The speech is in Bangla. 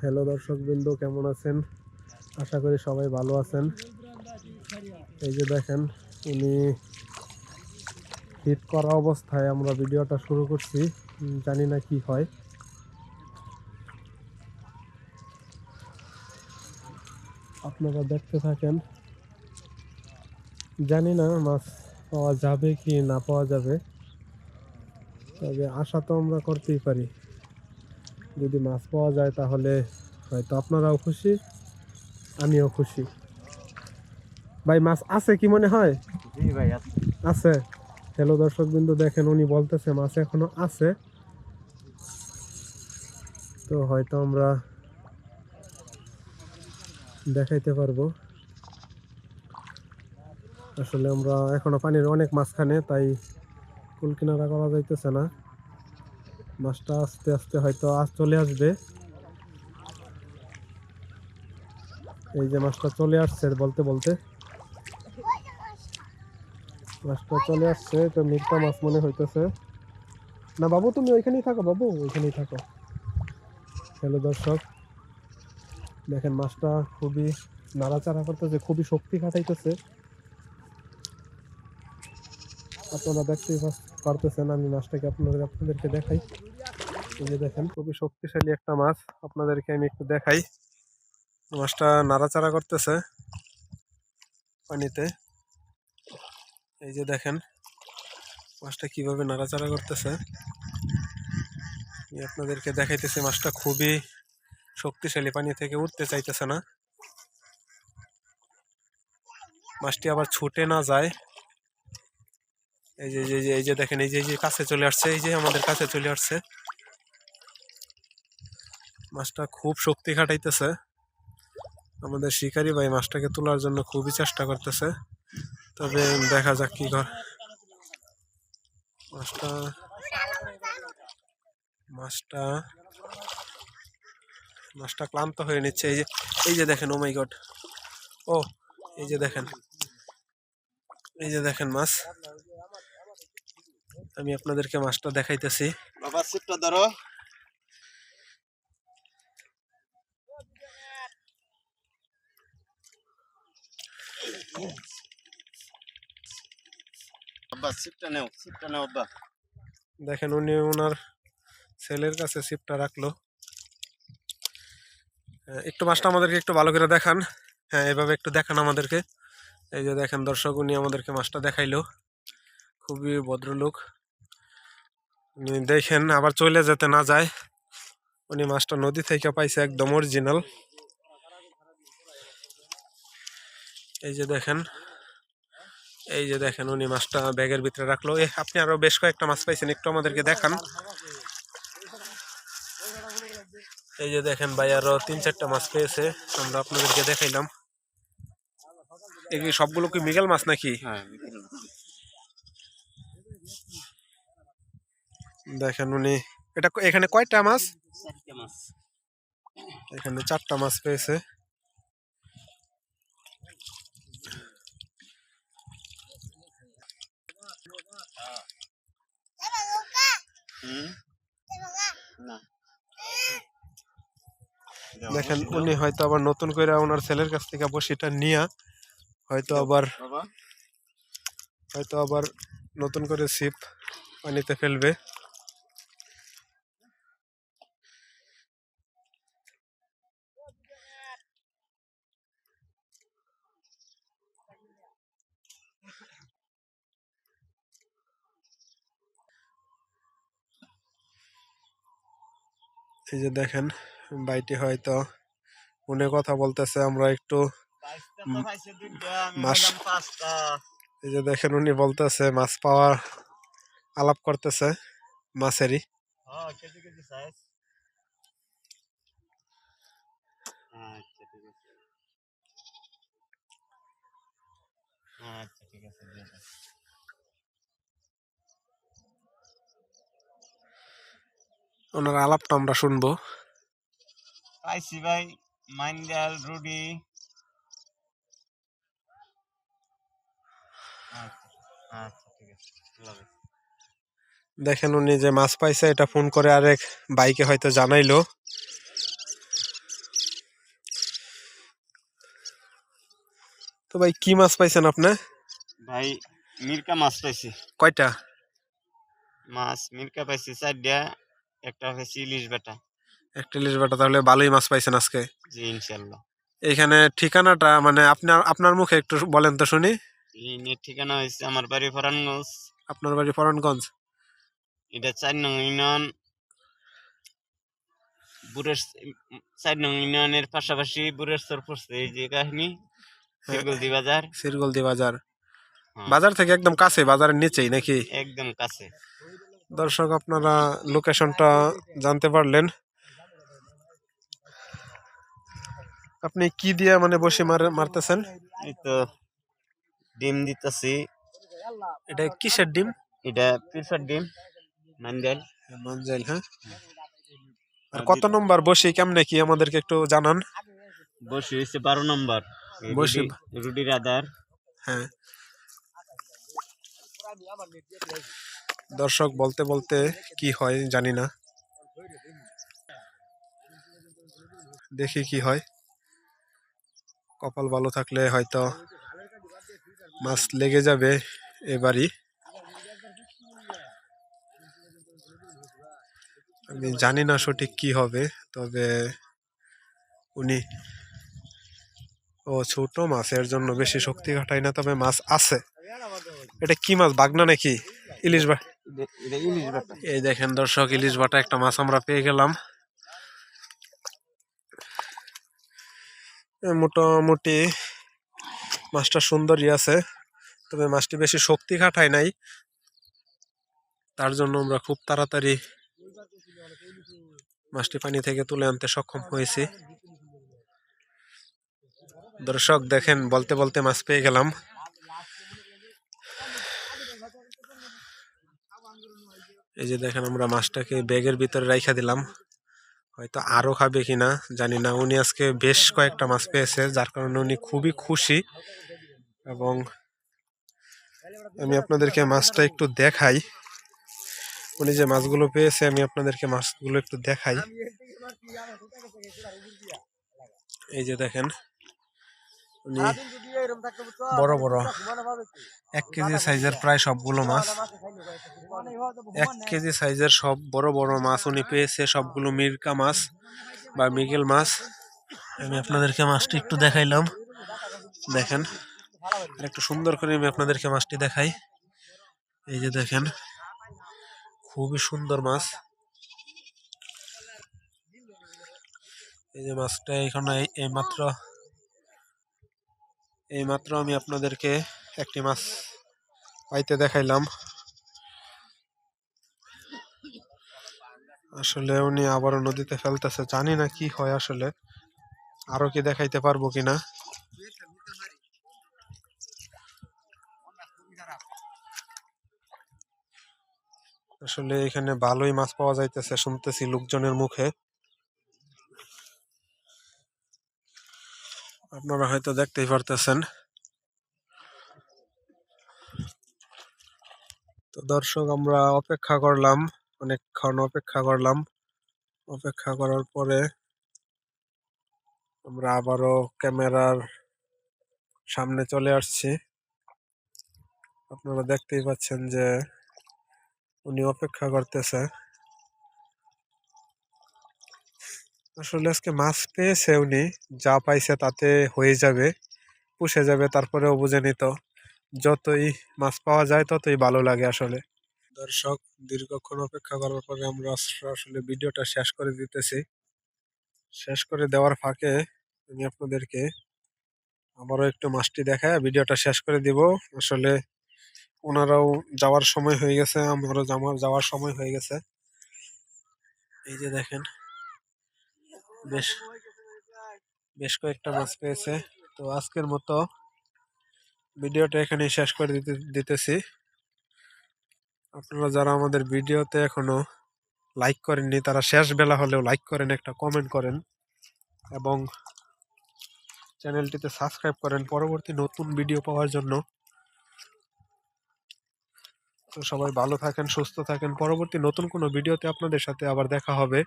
হ্যালো দর্শকবৃন্দ, কেমন আছেন? আশা করি সবাই ভালো আছেন। এই যে দেখেন, উনি হিট করা অবস্থায় আমরা ভিডিওটা শুরু করছি। জানি না কি হয়। আপনারা দেখতে থাকেন। জানি না মাছ পাওয়া যাবে কি না পাওয়া যাবে। তবে আশা তো আমরা করতেই পারি। যদি মাছ পাওয়া যায় তাহলে হয়তো আপনারাও খুশি আমিও খুশি। ভাই মাছ আছে কি মনে হয়? আছে। হ্যালো দর্শক বিন্দু দেখেন উনি বলতেছে মাছ এখনও আছে। তো হয়তো আমরা দেখাইতে পারব। আসলে আমরা এখনও পানির অনেক মাঝখানে তাই কুল কিনারা করা যাইতেছে না। মাছটা আস্তে আস্তে হয়তো আজ চলে আসবে। এই যে মাছটা চলে আসছে বলতে বলতে। মাছটা চলে আসছে তো মির্কা মাছ মনে হইতেছে। না বাবু, তুমি ওইখানেই থাকো বাবু, ওইখানেই থাকো। হ্যালো দর্শক, দেখেন মাছটা খুবই নাড়াচাড়া করতেছে, খুবই শক্তি খাটাইতেছে। আপনারা দেখতেই পারতেছেন, আমি মাছটাকে আপনাদের আপনাদেরকে দেখাই। এই যে দেখেন, খুবই শক্তিশালী একটা মাছ। আপনাদেরকে আমি একটু দেখাই। মাছটা নাড়াচাড়া করতেছে পানিতে। এই যে দেখেন, মাছটা কীভাবে নাড়াচাড়া করতেছে। আমি আপনাদেরকে দেখাইতেছি, মাছটা খুবই শক্তিশালী, পানি থেকে উঠতে চাইতেছে না। মাছটি আবার ছুটে না যায়। এই যে এই যে দেখেন এই যে কাছে চলে আসছে, এই যে আমাদের কাছে চলে আসছে। মাছটা খুব শক্তি খাটাইতেছে। আমাদের শিকারি ভাই মাছটাকে তোলার জন্য খুবই চেষ্টা করতেছে। তবে দেখা যাক কি কর মাছটা মাছটা মাছটা ক্লান্ত হয়ে নিচ্ছে। এই যে এই যে দেখেন ও মাই গড ও, এই যে দেখেন। এই যে দেখেন মাছ। আমি আপনাদেরকে মাছটা দেখাইতেছি। বাবা সিটটা ধরো। দেখেন, উনি ওনার ছেলের কাছে সিপটা রাখল। একটু মাছটা আমাদেরকে একটু ভালো করে দেখান। হ্যাঁ এভাবে একটু দেখান আমাদেরকে। এই যে দেখেন, দর্শক, উনি আমাদেরকে মাছটা দেখাইলো। খুবই ভদ্রলোক। উনি দেখেন, আবার চলে যেতে না যায়। উনি মাছটা নদী থেকে পাইছে একদম অরিজিনাল এই যে দেখেন এই যে দেখেন উনি মাছটা ব্যাগের ভিতরে রাখল। এ আপনি আরও বেশ কয়েকটা মাছ পাইছেন একটু আমাদেরকে দেখান। এই যে দেখেন ভাই আরও তিন চারটা মাছ পেয়েছে আমরা আপনাদেরকে দেখাইলাম। এগুলি সবগুলো কি মিগেল মাছ নাকি? হ্যাঁ দেখেন উনি এটা এখানে কয়টা মাছ। এখানে চারটা মাছ পেয়েছে। দেখেন উনি হয়তো আবার নতুন করে ওনার ছেলের কাছ থেকে বসিটা নিয়ে হয়তো আবার হয়তো আবার নতুন করে ছিপ পানিতে ফেলবে। এই যে দেখেন বাইটি হয়তো উনি কথা বলতেছে আমরা একটু মাছ- এই যে দেখেন উনি বলতেছে মাছ পাওয়া আলাপ করতেছে মাছেরই। হ্যাঁ আচ্ছা ঠিক আছে। ওনার আলাপটা আমরা শুনব। পাইছি ভাই মাইন্ডাল রুডি। আচ্ছা, আচ্ছা, দেখেন উনি যে মাছ পাইছে এটা ফোন করে আরেক বাইকে হয়তো জানাইলো। তো ভাই কি মাছ পাইছেন আপনি? ভাই মির্কা মাছ পাইছি। কয়টা? মাছ মির্কা পাইছি চারটা। একটা ইলিশ বেটা একটা ইলিশ বাটা তাহলে ভালোই মাছ পাইছেন আজকে। জি ইনশাল্লাহ এইখানে ঠিকানাটা মানে আপনার আপনার মুখে একটু বলেন তো শুনি। ঠিকানা হয়েছে আমার বাড়ি ফরানগঞ্জ। আপনার বাড়ি ফরনগঞ্জ? এটা চার নং ইউনিয়ন। বুড়ের চার নং ইউনিয়নের পাশাপাশি বুড়ের সর পড়ছে এই যে কাহিনী শিরগুলদি বাজার। সিরগলদি বাজার। হ্যাঁ, বাজার থেকে একদম কাছে বাজারের নিচেই নাকি? একদম কাছে। দর্শক আপনারা লোকেশনটা জানতে পারলেন। আপনি কি দিয়ে মানে বসে মার মারতেছেন? এই তো ডিম দিতেছি। এটা কিসের ডিম? এটা প্রিফার ডিম? মান্ডাল মঞ্জাইল হ্যাঁ? আর কত নম্বর বসি? কেমনে কি আমাদেরকে একটু জানান। বসে হয়েছে বারো নম্বর। বসি- রুডি- রুডির আদার হ্যাঁ। দর্শক বলতে বলতে কি হয় জানি না। দেখি কি হয়। কপাল ভালো থাকলে হয়তো মাছ লেগে যাবে এবারই। আমি জানি না সঠিক কি হবে, তবে উনি, ও ছোট মাছের জন্য বেশি শক্তি খাটায় না, তবে মাছ আছে। এটা কি মাছ, বাগনা নাকি? ইলিশ বা এই দেখেন দর্শক, ইলিশ বাটা একটা মাছ আমরা পেয়ে গেলাম। মোটামুটি মাছটা সুন্দরই আছে, তবে মাছটি বেশি শক্তি খাটায় নাই। তার জন্য আমরা খুব তাড়াতাড়ি মাছটি পানি থেকে তুলে আনতে সক্ষম হয়েছি। দর্শক, দেখেন, বলতে বলতে মাছ পেয়ে গেলাম। এই যে দেখেন আমরা মাছটাকে ব্যাগের ভিতরে রাইখা দিলাম। হয়তো আরও খাবে কি না জানি না। উনি আজকে বেশ কয়েকটা মাছ পেয়েছে, যার কারণে উনি খুবই খুশি। এবং আমি আপনাদেরকে মাছটা একটু দেখাই। উনি যে মাছগুলো পেয়েছে, আমি আপনাদেরকে মাছগুলো একটু দেখাই। এই যে দেখেন উনি বড় বড় এক কেজি সাইজের প্রায় সবগুলো মাছ। এক কেজি সাইজের সব বড় বড় মাছ উনি পেয়েছে সবগুলো মিরকা মাছ বা মিগেল মাছ। আমি আপনাদেরকে মাছটি একটু দেখাইলাম। দেখেন আর একটু সুন্দর করে আমি আপনাদেরকে মাছটি দেখাই। এই যে দেখেন খুবই সুন্দর মাছ। এই যে মাছটা এখানে এই মাত্র এই মাত্র আমি আপনাদেরকে একটি মাছ পাইতে দেখাইলাম। আসলে উনি আবারও নদীতে ফেলতেছে, জানি না কি হয় আসলে। আরও কি দেখাইতে পারব কিনা? আসলে এখানে ভালোই মাছ পাওয়া যাইতেছে, শুনতেছি লোকজনের মুখে। আপনারা হয়তো দেখতেই পারতেছেন। তো দর্শক, আমরা অপেক্ষা করলাম, অনেকক্ষণ অপেক্ষা করলাম। অপেক্ষা করার পরে আমরা আবারও ক্যামেরার সামনে চলে আসছি। আপনারা দেখতেই পাচ্ছেন যে উনি অপেক্ষা করতেছে। আসলে আজকে মাছ পেয়েছে উনি যা পাইছে তাতে হয়ে যাবে, পুষে যাবে, তারপরেও বুঝে নিত। যতই মাছ পাওয়া যায় ততই ভালো লাগে আসলে। দর্শক, দীর্ঘক্ষণ অপেক্ষা করার পরে আমরা আসলে ভিডিওটা শেষ করে দিতেছি। শেষ করে দেওয়ার ফাঁকে আমি আপনাদেরকে আবারও একটু মাছটি দেখায়, ভিডিওটা শেষ করে দিব। আসলে ওনারাও যাওয়ার সময় হয়ে গেছে, আমারও আমার যাওয়ার সময় হয়ে গেছে। এই যে দেখেন বেশ বেশ কয়েকটা মাছ পেয়েছে। তো আজকের মতো ভিডিওটা এখানে শেষ করে দিতে, দিতেছি। আপনারা যারা আমাদের ভিডিওতে এখনও লাইক করেননি, তারা শেষ বেলা হলেও লাইক করেন, একটা কমেন্ট করেন এবং চ্যানেলটিতে সাবস্ক্রাইব করেন পরবর্তী নতুন ভিডিও পাওয়ার জন্য। তো সবাই ভালো থাকেন, সুস্থ থাকেন। পরবর্তী নতুন কোনো ভিডিওতে আপনাদের সাথে আবার দেখা হবে।